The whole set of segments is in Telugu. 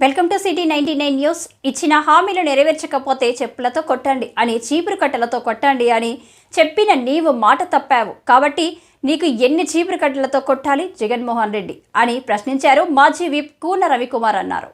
Welcome to city ninety nine news. ఇచ్చిన హామీలు నెరవేర్చకపోతే చెప్పులతో కొట్టండి అని చీపురు కట్టలతో కొట్టండి అని చెప్పిన నీవు మాట తప్పావు. కాబట్టి నీకు ఎన్ని చీపురు కట్టలతో కొట్టాలి? జగన్మోహన్ రెడ్డి అని ప్రశ్నించారు మాజీ విప్ కూన రవికుమార్ అన్నారు.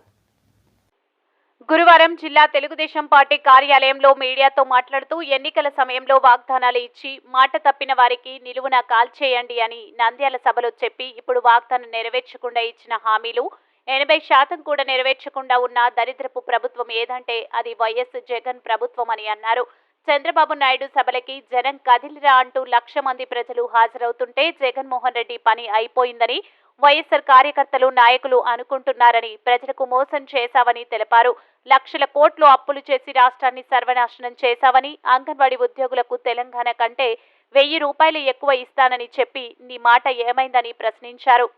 గురువారం జిల్లా తెలుగుదేశం పార్టీ కార్యాలయంలో మీడియాతో మాట్లాడుతూ ఎన్నికల సమయంలో వాగ్దానాలు ఇచ్చి మాట తప్పిన వారికి నిలువున కాల్చేయండి అని నంద్యాల సభలో చెప్పి ఇప్పుడు వాగ్దానం నెరవేర్చకుండా ఇచ్చిన హామీలు ఎనభై శాతం కూడా నెరవేర్చకుండా ఉన్న దరిద్రపు ప్రభుత్వం ఏదంటే అది వైఎస్ జగన్ ప్రభుత్వం అని అన్నారు. చంద్రబాబు నాయుడు సభలకి జనం కదిలిరా అంటూ లక్ష మంది ప్రజలు హాజరవుతుంటే జగన్మోహన్ రెడ్డి పని అయిపోయిందని వైఎస్సార్ కార్యకర్తలు నాయకులు అనుకుంటున్నారని ప్రజలకు మోసం చేశావని తెలిపారు. లక్షల కోట్లు అప్పులు చేసి రాష్ట్రాన్ని సర్వనాశనం చేశావని అంగన్వాడీ ఉద్యోగులకు తెలంగాణ కంటే వెయ్యి రూపాయలు ఎక్కువ ఇస్తానని చెప్పి నీ మాట ఏమైందని ప్రశ్నించారు.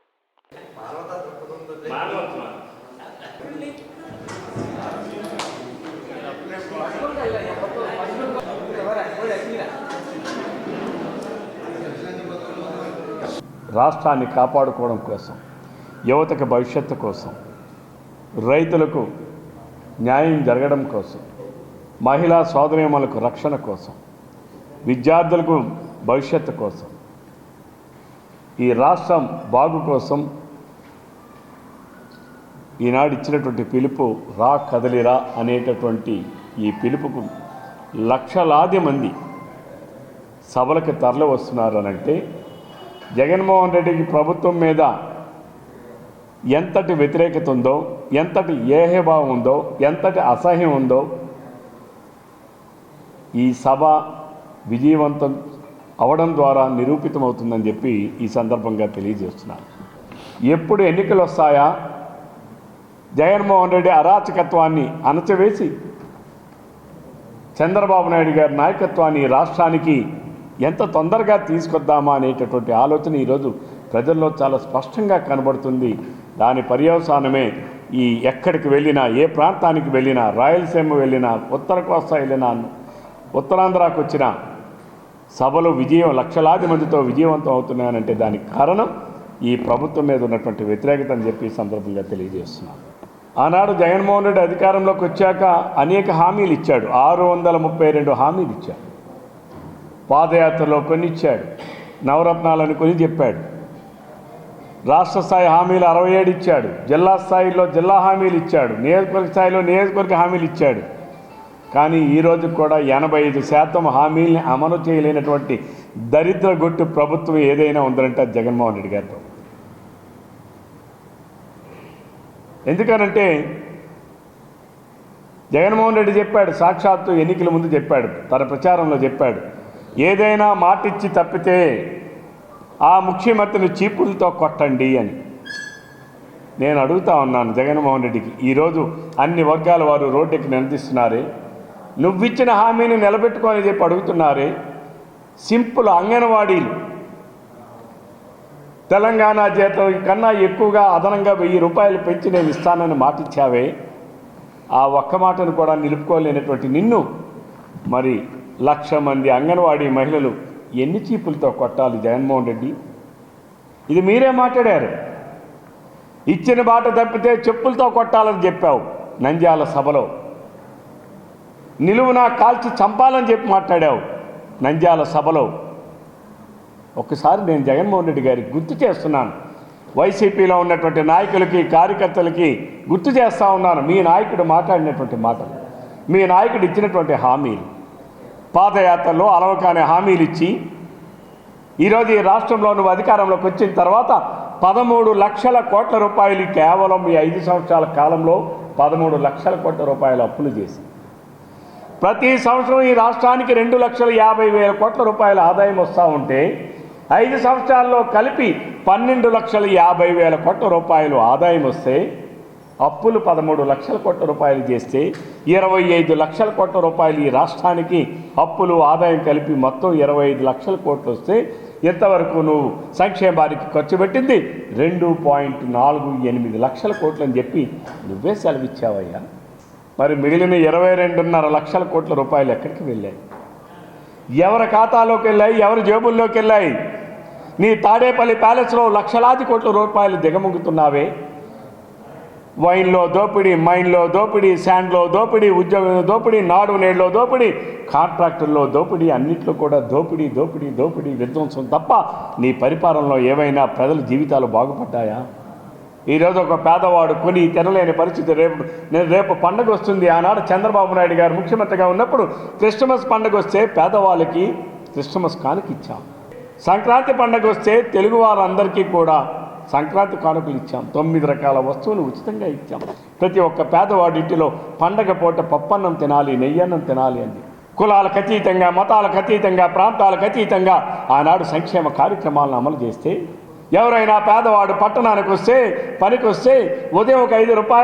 రాష్ట్రాన్ని కాపాడుకోవడం కోసం యువతకు భవిష్యత్తు కోసం రైతులకు న్యాయం జరగడం కోసం మహిళా సోదరీమణులకు రక్షణ కోసం విద్యార్థులకు భవిష్యత్తు కోసం ఈ రాష్ట్రం బాగు కోసం ఈనాడు ఇచ్చినటువంటి పిలుపు రా కదలిరా అనేటటువంటి ఈ పిలుపుకు లక్షలాది మంది సభలకు తరలి వస్తున్నారనంటే జగన్మోహన్ రెడ్డికి ప్రభుత్వం మీద ఎంతటి వ్యతిరేకత ఉందో ఎంతటి ఏహభావం ఉందో ఎంతటి అసహ్యం ఉందో ఈ సభ విజయవంతం అవడం ద్వారా నిరూపితమవుతుందని చెప్పి ఈ సందర్భంగా తెలియజేస్తున్నాను. ఎప్పుడు ఎన్నికలు వస్తాయా జగన్మోహన్ రెడ్డి అరాచకత్వాన్ని అణచివేసి చంద్రబాబు నాయుడు గారి నాయకత్వాన్ని రాష్ట్రానికి ఎంత తొందరగా తీసుకొద్దామా అనేటటువంటి ఆలోచన ఈరోజు ప్రజల్లో చాలా స్పష్టంగా కనబడుతుంది. దాని పర్యవసానమే ఈ ఎక్కడికి వెళ్ళినా ఏ ప్రాంతానికి వెళ్ళినా రాయలసీమ వెళ్ళినా ఉత్తర కోస్తా వెళ్ళినా ఉత్తరాంధ్రాకు వచ్చిన సభలు విజయం లక్షలాది మందితో విజయవంతం అవుతున్నాయనంటే దానికి కారణం ఈ ప్రభుత్వం మీద ఉన్నటువంటి వ్యతిరేకత అని చెప్పి సందర్భంగా తెలియజేస్తున్నాను. ఆనాడు జగన్మోహన్ రెడ్డి అధికారంలోకి వచ్చాక అనేక హామీలు ఇచ్చాడు. ఆరు వందల ముప్పై రెండు హామీలు ఇచ్చాడు. పాదయాత్రలో కొన్ని ఇచ్చాడు. నవరత్నాలని కొని చెప్పాడు. రాష్ట్ర స్థాయి హామీలు అరవై ఏడు ఇచ్చాడు. జిల్లా స్థాయిలో జిల్లా హామీలు ఇచ్చాడు. నియోజకవర్గ స్థాయిలో నియోజకవర్గ హామీలు ఇచ్చాడు. కానీ ఈరోజు కూడా ఎనభై ఐదు శాతం హామీల్ని అమలు చేయలేనటువంటి దరిద్ర గొట్టు ప్రభుత్వం ఏదైనా ఉందంటే జగన్మోహన్ రెడ్డి గారితో. ఎందుకనంటే జగన్మోహన్ రెడ్డి చెప్పాడు సాక్షాత్తు ఎన్నికల ముందు చెప్పాడు తన ప్రచారంలో చెప్పాడు. ఏదైనా మాటిచ్చి తప్పితే ఆ ముఖ్యమంత్రిని చీపులతో కొట్టండి అని నేను అడుగుతా ఉన్నాను జగన్మోహన్ రెడ్డికి. ఈరోజు అన్ని వర్గాల వారు రోడ్డుకి నిలదీస్తున్నారే నువ్విచ్చిన హామీని నిలబెట్టుకోని చెప్పి అడుగుతున్నారే సింపుల్ అంగన్వాడీలు తెలంగాణ జీతం కన్నా ఎక్కువగా అదనంగా వెయ్యి రూపాయలు పెంచి నేను ఇస్తానని మాటిచ్చావే. ఆ ఒక్క మాటను కూడా నిలుపుకోలేనటువంటి నిన్ను. మరి లక్ష మంది అంగన్వాడీ మహిళలు ఎన్ని చీపులతో కొట్టాలి జగన్మోహన్ రెడ్డి? ఇది మీరే మాట్లాడారు. ఇచ్చిన బాట తప్పితే చెప్పులతో కొట్టాలని చెప్పావు నంద్యాల సభలో. నిలువునా కాల్చి చంపాలని చెప్పి మాట్లాడావు నంద్యాల సభలో. ఒక్కసారి నేను జగన్మోహన్ రెడ్డి గారికి గుర్తు చేస్తున్నాను. వైసీపీలో ఉన్నటువంటి నాయకులకి కార్యకర్తలకి గుర్తు చేస్తూ ఉన్నాను. మీ నాయకుడు మాట్లాడినటువంటి మాటలు మీ నాయకుడు ఇచ్చినటువంటి హామీలు పాదయాత్రలో అలవకానే హామీలు ఇచ్చి ఈరోజు ఈ రాష్ట్రంలో నువ్వు అధికారంలోకి వచ్చిన తర్వాత పదమూడు లక్షల కోట్ల రూపాయలు కేవలం ఈ ఐదు సంవత్సరాల కాలంలో పదమూడు లక్షల కోట్ల రూపాయలు అప్పులు చేసి ప్రతి సంవత్సరం ఈ రాష్ట్రానికి రెండు లక్షల యాభై వేల కోట్ల రూపాయల ఆదాయం వస్తూ ఉంటే ఐదు సంవత్సరాల్లో కలిపి పన్నెండు లక్షల యాభై వేల కోట్ల రూపాయలు ఆదాయం వస్తే అప్పులు పదమూడు లక్షల కోట్ల రూపాయలు చేస్తే ఇరవై ఐదు లక్షల కోట్ల రూపాయలు ఈ రాష్ట్రానికి అప్పులు ఆదాయం కలిపి మొత్తం ఇరవై ఐదు లక్షల కోట్లు వస్తే ఎంతవరకు నువ్వు సంక్షేమానికి ఖర్చు పెట్టింది రెండు పాయింట్ నాలుగు ఎనిమిది లక్షల కోట్లు అని చెప్పి నువ్వే సెలవిచ్చావయ్యా. మరి మిగిలిన ఇరవై రెండున్నర లక్షల కోట్ల రూపాయలు ఎక్కడికి వెళ్ళాయి? ఎవరి ఖాతాలోకి వెళ్ళాయి? ఎవరి జేబుల్లోకి వెళ్ళాయి? నీ తాడేపల్లి ప్యాలెస్లో లక్షలాది కోట్ల రూపాయలు దిగముగుతున్నావే. వైన్లో దోపిడీ మైన్లో దోపిడీ శాండ్లో దోపిడీ ఉద్యోగంలో దోపిడీ నాడు నేడులో దోపిడీ కాంట్రాక్టుల్లో దోపిడీ అన్నిట్లో కూడా దోపిడీ దోపిడీ దోపిడీ విధ్వంసం తప్ప నీ పరిపాలనలో ఏవైనా ప్రజల జీవితాలు బాగుపడ్డాయా? ఈరోజు ఒక పేదవాడు కొని తినలేని పరిస్థితి రేపు నేను రేపు పండగ వస్తుంది. ఆనాడు చంద్రబాబు నాయుడు గారు ముఖ్యమంత్రిగా ఉన్నప్పుడు క్రిస్టమస్ పండగ వస్తే పేదవాళ్ళకి క్రిస్టమస్ కానుక ఇచ్చాం. సంక్రాంతి పండగ వస్తే తెలుగు వారందరికీ కూడా సంక్రాంతి కానుకలు ఇచ్చాం. తొమ్మిది రకాల వస్తువులు ఉచితంగా ఇచ్చాం. ప్రతి ఒక్క పేదవాడింటిలో పండగ పూట పప్పన్నం తినాలి నెయ్యన్నం తినాలి అంది. కులాలకు అతీతంగా మతాలకు అతీతంగా ప్రాంతాలకు అతీతంగా ఆనాడు సంక్షేమ కార్యక్రమాలను అమలు చేస్తే ఎవరైనా పేదవాడు పట్టణానికి వస్తే పనికి వస్తే ఉదయం ఒక ఐదు రూపాయలు